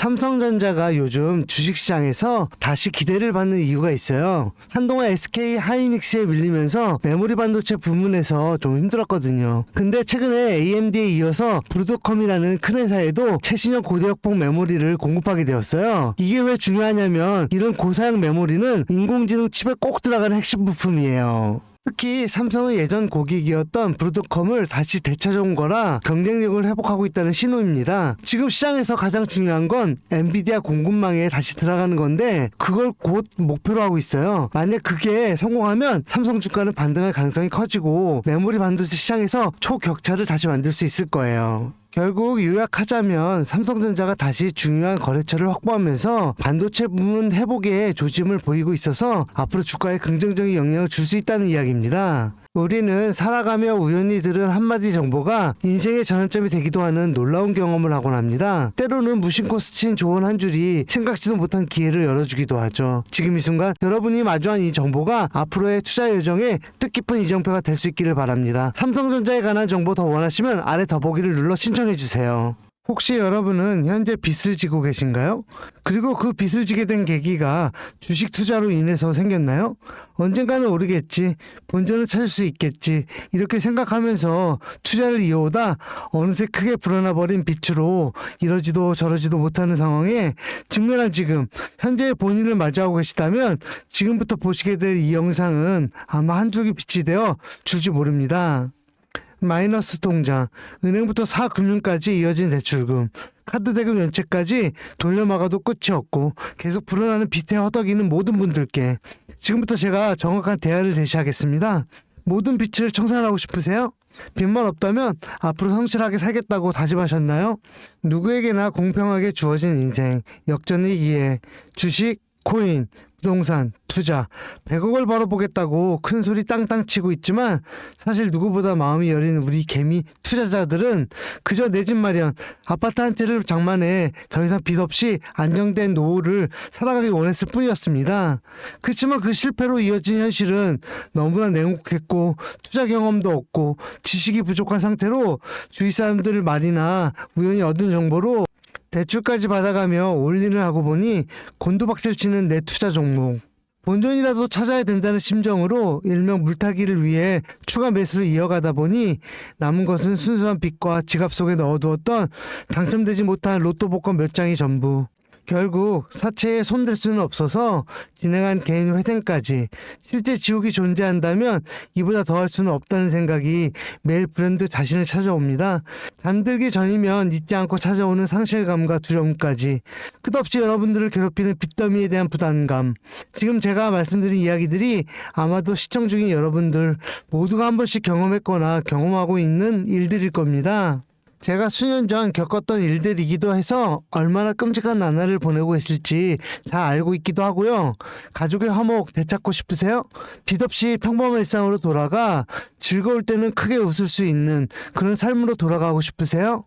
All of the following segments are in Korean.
삼성전자가 요즘 주식시장에서 다시 기대를 받는 이유가 있어요. 한동안 SK 하이닉스에 밀리면서 메모리 반도체 부문에서 좀 힘들었거든요. 근데 최근에 AMD에 이어서 브루드컴이라는 큰 회사에도 최신형 고대역폭 메모리를 공급하게 되었어요. 이게 왜 중요하냐면 이런 고사양 메모리는 인공지능 칩에 꼭 들어가는 핵심 부품이에요. 특히 삼성의 예전 고객이었던 브루드컴을 다시 되찾아온 거라 경쟁력을 회복하고 있다는 신호입니다. 지금 시장에서 가장 중요한 건 엔비디아 공급망에 다시 들어가는 건데 그걸 곧 목표로 하고 있어요. 만약 그게 성공하면 삼성 주가는 반등할 가능성이 커지고 메모리 반도체 시장에서 초격차를 다시 만들 수 있을 거예요. 결국 요약하자면 삼성전자가 다시 중요한 거래처를 확보하면서 반도체 부문 회복에 조짐을 보이고 있어서 앞으로 주가에 긍정적인 영향을 줄 수 있다는 이야기입니다. 우리는 살아가며 우연히 들은 한마디 정보가 인생의 전환점이 되기도 하는 놀라운 경험을 하곤 합니다. 때로는 무심코 스친 좋은 한 줄이 생각지도 못한 기회를 열어주기도 하죠. 지금 이 순간 여러분이 마주한 이 정보가 앞으로의 투자 여정에 뜻깊은 이정표가 될 수 있기를 바랍니다. 삼성전자에 관한 정보 더 원하시면 아래 더보기를 눌러 신청해 주세요. 혹시 여러분은 현재 빚을 지고 계신가요? 그리고 그 빚을 지게 된 계기가 주식 투자로 인해서 생겼나요? 언젠가는 오르겠지, 본전을 찾을 수 있겠지, 이렇게 생각하면서 투자를 이어오다 어느새 크게 불어나 버린 빚으로 이러지도 저러지도 못하는 상황에 직면한 지금, 현재의 본인을 맞이하고 계시다면 지금부터 보시게 될 이 영상은 아마 한 줄기 빛이 되어 줄지 모릅니다. 마이너스 통장, 은행부터 사금융까지 이어진 대출금, 카드 대금 연체까지 돌려막아도 끝이 없고 계속 불어나는 빚에 허덕이는 모든 분들께 지금부터 제가 정확한 대안을 제시하겠습니다. 모든 빚을 청산하고 싶으세요? 빚만 없다면 앞으로 성실하게 살겠다고 다짐하셨나요? 누구에게나 공평하게 주어진 인생, 역전의 이해, 주식, 코인, 부동산, 투자, 100억을 벌어보겠다고 큰 소리 땅땅 치고 있지만 사실 누구보다 마음이 여린 우리 개미 투자자들은 그저 내 집 마련, 아파트 한 채를 장만해 더 이상 빚 없이 안정된 노후를 살아가기 원했을 뿐이었습니다. 그렇지만 그 실패로 이어진 현실은 너무나 냉혹했고 투자 경험도 없고 지식이 부족한 상태로 주위 사람들 말이나 우연히 얻은 정보로 대출까지 받아가며 올인을 하고 보니 곤두박질 치는 내 투자 종목. 본전이라도 찾아야 된다는 심정으로 일명 물타기를 위해 추가 매수를 이어가다 보니 남은 것은 순수한 빚과 지갑 속에 넣어두었던 당첨되지 못한 로또 복권 몇 장이 전부. 결국 사채에 손댈 수는 없어서 진행한 개인 회생까지 실제 지옥이 존재한다면 이보다 더할 수는 없다는 생각이 매일 불현듯 자신을 찾아옵니다. 잠들기 전이면 잊지 않고 찾아오는 상실감과 두려움까지 끝없이 여러분들을 괴롭히는 빚더미에 대한 부담감. 지금 제가 말씀드린 이야기들이 아마도 시청 중인 여러분들 모두가 한 번씩 경험했거나 경험하고 있는 일들일 겁니다. 제가 수년 전 겪었던 일들이기도 해서 얼마나 끔찍한 나날을 보내고 있을지 잘 알고 있기도 하고요. 가족의 화목 되찾고 싶으세요? 빚 없이 평범한 일상으로 돌아가 즐거울 때는 크게 웃을 수 있는 그런 삶으로 돌아가고 싶으세요?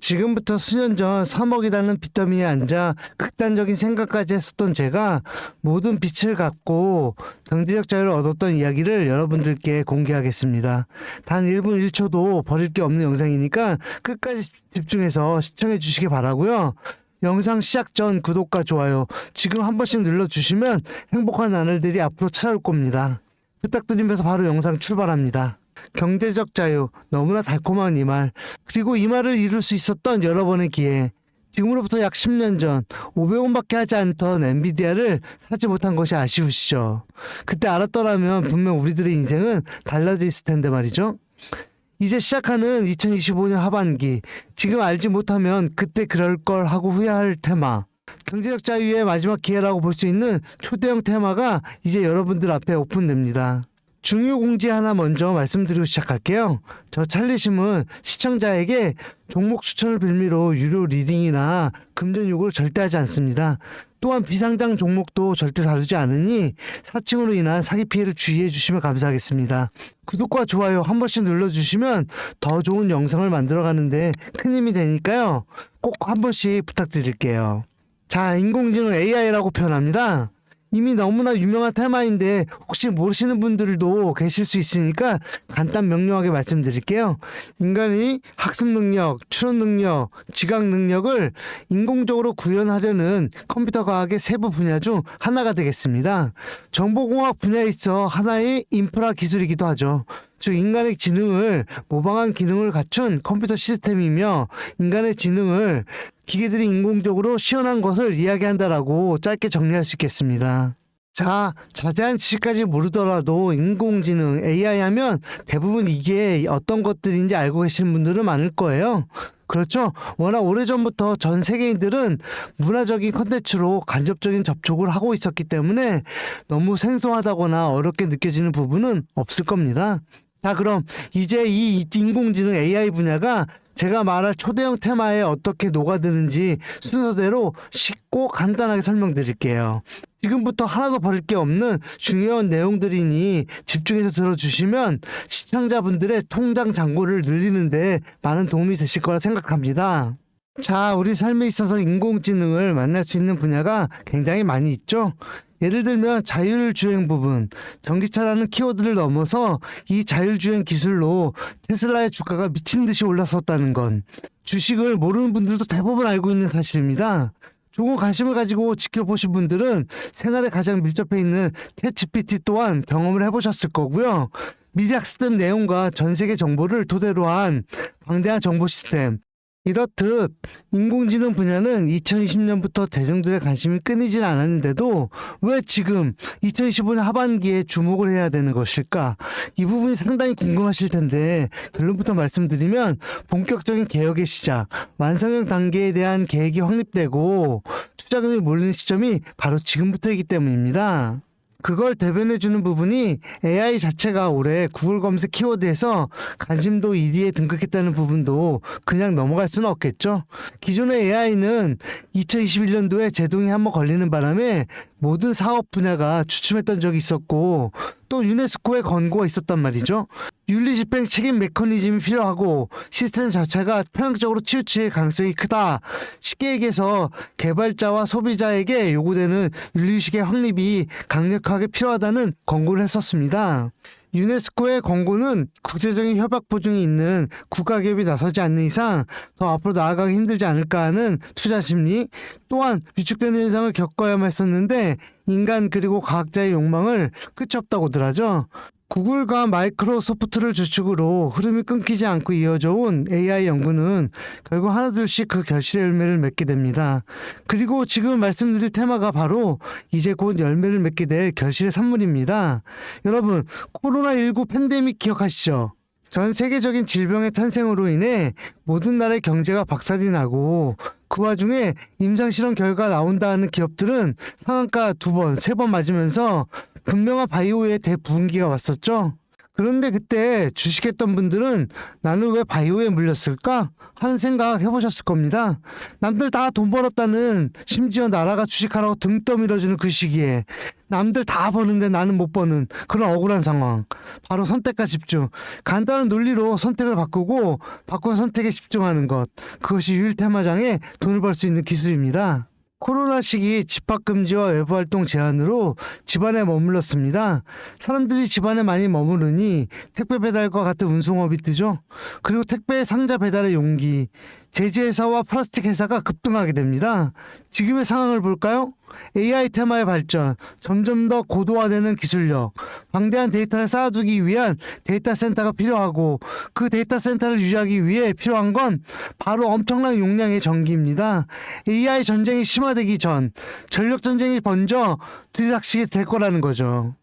지금부터 수년 전 3억이라는 빚더미에 앉아 극단적인 생각까지 했었던 제가 모든 빚을 갚고 경제적 자유를 얻었던 이야기를 여러분들께 공개하겠습니다. 단 1분 1초도 버릴 게 없는 영상이니까 끝까지 집중해서 시청해 주시기 바라고요. 영상 시작 전 구독과 좋아요 지금 한 번씩 눌러주시면 행복한 나날들이 앞으로 찾아올 겁니다. 부탁드리면서 바로 영상 출발합니다. 경제적 자유, 너무나 달콤한 이 말, 그리고 이 말을 이룰 수 있었던 여러 번의 기회. 지금으로부터 약 10년 전 500원밖에 하지 않던 엔비디아를 사지 못한 것이 아쉬우시죠. 그때 알았더라면 분명 우리들의 인생은 달라져 있을 텐데 말이죠. 이제 시작하는 2025년 하반기, 지금 알지 못하면 그때 그럴 걸 하고 후회할 테마. 경제적 자유의 마지막 기회라고 볼 수 있는 초대형 테마가 이제 여러분들 앞에 오픈됩니다. 중요 공지 하나 먼저 말씀드리고 시작할게요. 저 찰리심은 시청자에게 종목 추천을 빌미로 유료 리딩이나 금전 요구를 절대 하지 않습니다. 또한 비상장 종목도 절대 다루지 않으니 사칭으로 인한 사기 피해를 주의해 주시면 감사하겠습니다. 구독과 좋아요 한 번씩 눌러주시면 더 좋은 영상을 만들어 가는데 큰 힘이 되니까요. 꼭 한 번씩 부탁드릴게요. 자, 인공지능 AI라고 표현합니다. 이미 너무나 유명한 테마인데 혹시 모르시는 분들도 계실 수 있으니까 간단 명료하게 말씀드릴게요. 인간이 학습 능력, 추론 능력, 지각 능력을 인공적으로 구현하려는 컴퓨터 과학의 세부 분야 중 하나가 되겠습니다. 정보공학 분야에 있어 하나의 인프라 기술이기도 하죠. 즉 인간의 지능을 모방한 기능을 갖춘 컴퓨터 시스템이며 인간의 지능을 기계들이 인공적으로 시연한 것을 이야기한다라고 짧게 정리할 수 있겠습니다. 자, 자세한 지식까지 모르더라도 인공지능 AI 하면 대부분 이게 어떤 것들인지 알고 계신 분들은 많을 거예요. 그렇죠. 워낙 오래전부터 전 세계인들은 문화적인 컨텐츠로 간접적인 접촉을 하고 있었기 때문에 너무 생소하다거나 어렵게 느껴지는 부분은 없을 겁니다. 자, 그럼 이제 이 인공지능 AI 분야가 제가 말할 초대형 테마에 어떻게 녹아드는지 순서대로 쉽고 간단하게 설명드릴게요. 지금부터 하나도 버릴 게 없는 중요한 내용들이니 집중해서 들어주시면 시청자분들의 통장 잔고를 늘리는데 많은 도움이 되실 거라 생각합니다. 자, 우리 삶에 있어서 인공지능을 만날 수 있는 분야가 굉장히 많이 있죠. 예를 들면 자율주행 부분, 전기차라는 키워드를 넘어서 이 자율주행 기술로 테슬라의 주가가 미친 듯이 올랐었다는 건 주식을 모르는 분들도 대부분 알고 있는 사실입니다. 조금 관심을 가지고 지켜보신 분들은 생활에 가장 밀접해 있는 챗GPT 또한 경험을 해보셨을 거고요. 미리 학습된 내용과 전 세계 정보를 토대로 한 방대한 정보 시스템, 이렇듯 인공지능 분야는 2020년부터 대중들의 관심이 끊이질 않았는데도 왜 지금 2025년 하반기에 주목을 해야 되는 것일까? 이 부분이 상당히 궁금하실 텐데 결론부터 말씀드리면 본격적인 개혁의 시작, 완성형 단계에 대한 계획이 확립되고 투자금이 몰리는 시점이 바로 지금부터이기 때문입니다. 그걸 대변해주는 부분이 AI 자체가 올해 구글 검색 키워드에서 관심도 1위에 등극했다는 부분도 그냥 넘어갈 수는 없겠죠. 기존의 AI는 2021년도에 제동이 한번 걸리는 바람에 모든 사업 분야가 주춤했던 적이 있었고 또 유네스코의 권고가 있었단 말이죠. 윤리 집행 책임 메커니즘이 필요하고 시스템 자체가 편향적으로 치우칠 가능성이 크다. 쉽게 얘기해서 개발자와 소비자에게 요구되는 윤리의식의 확립이 강력하게 필요하다는 권고를 했었습니다. 유네스코의 권고는 국제적인 협약 보증이 있는 국가 기업이 나서지 않는 이상 더 앞으로 나아가기 힘들지 않을까 하는 투자 심리 또한 위축되는 현상을 겪어야만 했었는데 인간 그리고 과학자의 욕망을 끝이 없다고들 하죠. 구글과 마이크로소프트를 주축으로 흐름이 끊기지 않고 이어져 온 AI 연구는 결국 하나둘씩 그 결실의 열매를 맺게 됩니다. 그리고 지금 말씀드릴 테마가 바로 이제 곧 열매를 맺게 될 결실의 산물입니다. 여러분, 코로나19 팬데믹 기억하시죠? 전 세계적인 질병의 탄생으로 인해 모든 나라의 경제가 박살이 나고 그 와중에 임상실험 결과 나온다는 기업들은 상한가 두 번, 세 번 맞으면서 분명한 바이오의 대부흥기가 왔었죠. 그런데 그때 주식했던 분들은 나는 왜 바이오에 물렸을까? 하는 생각 해보셨을 겁니다. 남들 다 돈 벌었다는 심지어 나라가 주식하라고 등 떠밀어주는 그 시기에 남들 다 버는데 나는 못 버는 그런 억울한 상황. 바로 선택과 집중. 간단한 논리로 선택을 바꾸고 바꾼 선택에 집중하는 것. 그것이 유일테마장에 돈을 벌 수 있는 기술입니다. 코로나 시기 집합금지와 외부 활동 제한으로 집안에 머물렀습니다. 사람들이 집안에 많이 머무르니 택배 배달과 같은 운송업이 뜨죠. 그리고 택배 상자 배달의 용기, 제지회사와 플라스틱 회사가 급등하게 됩니다. 지금의 상황을 볼까요? AI 테마의 발전, 점점 더 고도화되는 기술력, 방대한 데이터를 쌓아두기 위한 데이터 센터가 필요하고 그 데이터 센터를 유지하기 위해 필요한 건 바로 엄청난 용량의 전기입니다. AI 전쟁이 심화되기 전 전력 전쟁이 먼저 들이닥치게 될 거라는 거죠.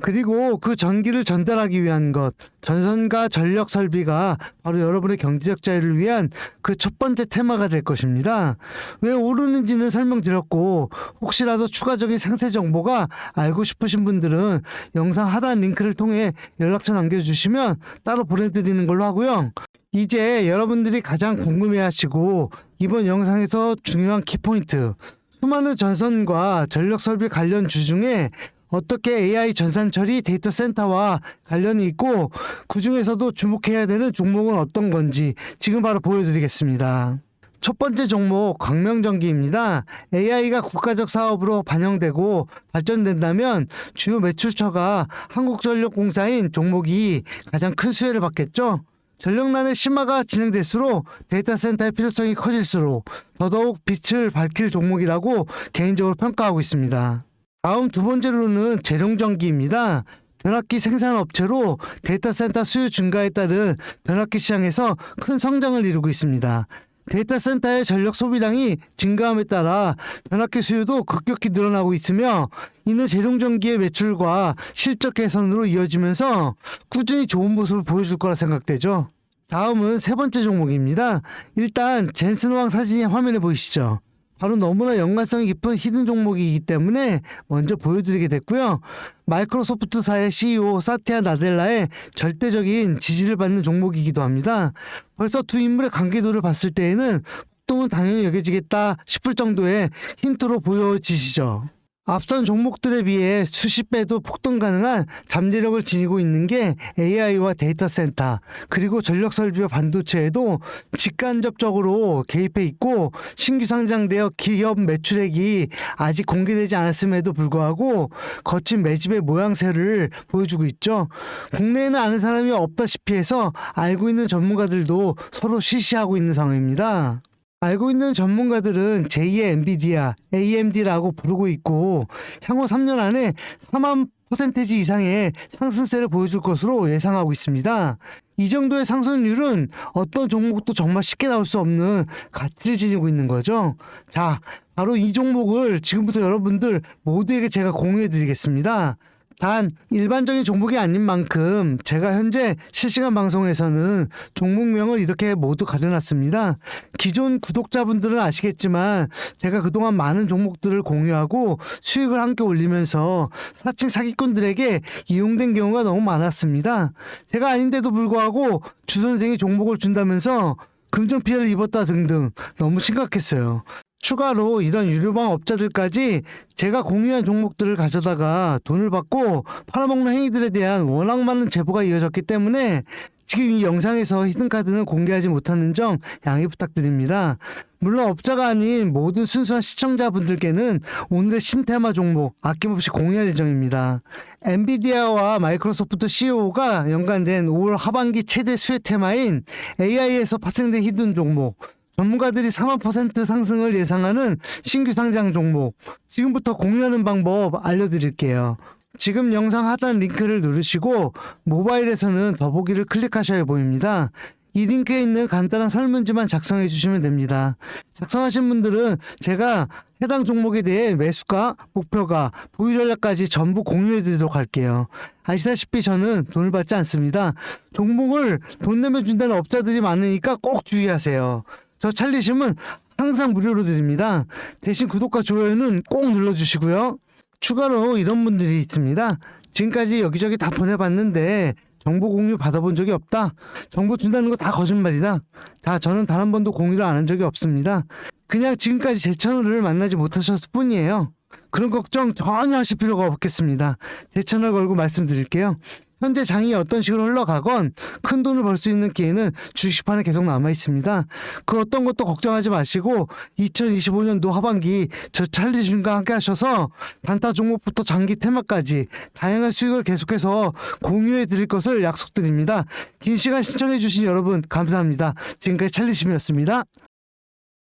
그리고 그 전기를 전달하기 위한 것, 전선과 전력 설비가 바로 여러분의 경제적 자유를 위한 그 첫 번째 테마가 될 것입니다. 왜 오르는지는 설명드렸고, 혹시라도 추가적인 상세 정보가 알고 싶으신 분들은 영상 하단 링크를 통해 연락처 남겨주시면 따로 보내드리는 걸로 하고요. 이제 여러분들이 가장 궁금해 하시고 이번 영상에서 중요한 키포인트 수많은 전선과 전력 설비 관련 주 중에 어떻게 AI 전산 처리 데이터 센터와 관련이 있고 그 중에서도 주목해야 되는 종목은 어떤 건지 지금 바로 보여드리겠습니다. 첫 번째 종목 광명전기입니다. AI가 국가적 사업으로 반영되고 발전된다면 주요 매출처가 한국전력공사인 종목이 가장 큰 수혜를 받겠죠. 전력난의 심화가 진행될수록 데이터 센터의 필요성이 커질수록 더더욱 빛을 밝힐 종목이라고 개인적으로 평가하고 있습니다. 다음 두 번째로는 재룡전기입니다. 변압기 생산 업체로 데이터 센터 수요 증가에 따른 변압기 시장에서 큰 성장을 이루고 있습니다. 데이터 센터의 전력 소비량이 증가함에 따라 변압기 수요도 급격히 늘어나고 있으며 이는 재룡전기의 매출과 실적 개선으로 이어지면서 꾸준히 좋은 모습을 보여줄 거라 생각되죠. 다음은 세 번째 종목입니다. 일단 젠슨왕 사진이 화면에 보이시죠? 바로 너무나 연관성이 깊은 히든 종목이기 때문에 먼저 보여드리게 됐고요. 마이크로소프트사의 CEO 사티아 나델라의 절대적인 지지를 받는 종목이기도 합니다. 벌써 두 인물의 관계도를 봤을 때에는 폭동은 당연히 여겨지겠다 싶을 정도의 힌트로 보여지시죠. 앞선 종목들에 비해 수십 배도 폭등 가능한 잠재력을 지니고 있는 게 AI와 데이터 센터 그리고 전력 설비와 반도체에도 직간접적으로 개입해 있고 신규 상장되어 기업 매출액이 아직 공개되지 않았음에도 불구하고 거친 매집의 모양새를 보여주고 있죠. 국내에는 아는 사람이 없다시피 해서 알고 있는 전문가들도 서로 시시하고 있는 상황입니다. 알고 있는 전문가들은 제2의 엔비디아, AMD라고 부르고 있고 향후 3년 안에 4만 퍼센테지 이상의 상승세를 보여줄 것으로 예상하고 있습니다. 이 정도의 상승률은 어떤 종목도 정말 쉽게 나올 수 없는 가치를 지니고 있는 거죠. 자, 바로 이 종목을 지금부터 여러분들 모두에게 제가 공유해 드리겠습니다. 단 일반적인 종목이 아닌 만큼 제가 현재 실시간 방송에서는 종목명을 이렇게 모두 가려놨습니다. 기존 구독자분들은 아시겠지만 제가 그동안 많은 종목들을 공유하고 수익을 함께 올리면서 사칭 사기꾼들에게 이용된 경우가 너무 많았습니다. 제가 아닌데도 불구하고 주선생이 종목을 준다면서 금전 피해를 입었다 등등 너무 심각했어요. 추가로 이런 유료방 업자들까지 제가 공유한 종목들을 가져다가 돈을 받고 팔아먹는 행위들에 대한 워낙 많은 제보가 이어졌기 때문에 지금 이 영상에서 히든카드는 공개하지 못하는 점 양해 부탁드립니다. 물론 업자가 아닌 모든 순수한 시청자분들께는 오늘의 신테마 종목 아낌없이 공유할 예정입니다. 엔비디아와 마이크로소프트 CEO가 연관된 5월 하반기 최대 수혜 테마인 AI에서 파생된 히든 종목 전문가들이 3만 퍼센트 상승을 예상하는 신규 상장 종목. 지금부터 공유하는 방법 알려드릴게요. 지금 영상 하단 링크를 누르시고 모바일에서는 더보기를 클릭하셔야 보입니다. 이 링크에 있는 간단한 설문지만 작성해 주시면 됩니다. 작성하신 분들은 제가 해당 종목에 대해 매수가, 목표가, 보유 전략까지 전부 공유해 드리도록 할게요. 아시다시피 저는 돈을 받지 않습니다. 종목을 돈 내면 준다는 업자들이 많으니까 꼭 주의하세요. 저 찰리심은 항상 무료로 드립니다. 대신 구독과 좋아요는 꼭 눌러주시고요. 추가로 이런 분들이 있습니다. 지금까지 여기저기 다 보내봤는데 정보 공유 받아본 적이 없다. 정보 준다는 거 다 거짓말이다. 다 저는 단 한 번도 공유를 안 한 적이 없습니다. 그냥 지금까지 제 채널을 만나지 못하셨을 뿐이에요. 그런 걱정 전혀 하실 필요가 없겠습니다. 제 채널 걸고 말씀드릴게요. 현재 장이 어떤 식으로 흘러가건 큰 돈을 벌 수 있는 기회는 주식판에 계속 남아 있습니다. 그 어떤 것도 걱정하지 마시고 2025년도 하반기 저 찰리심과 함께 하셔서 단타 종목부터 장기 테마까지 다양한 수익을 계속해서 공유해 드릴 것을 약속드립니다. 긴 시간 시청해 주신 여러분 감사합니다. 지금까지 찰리심이었습니다.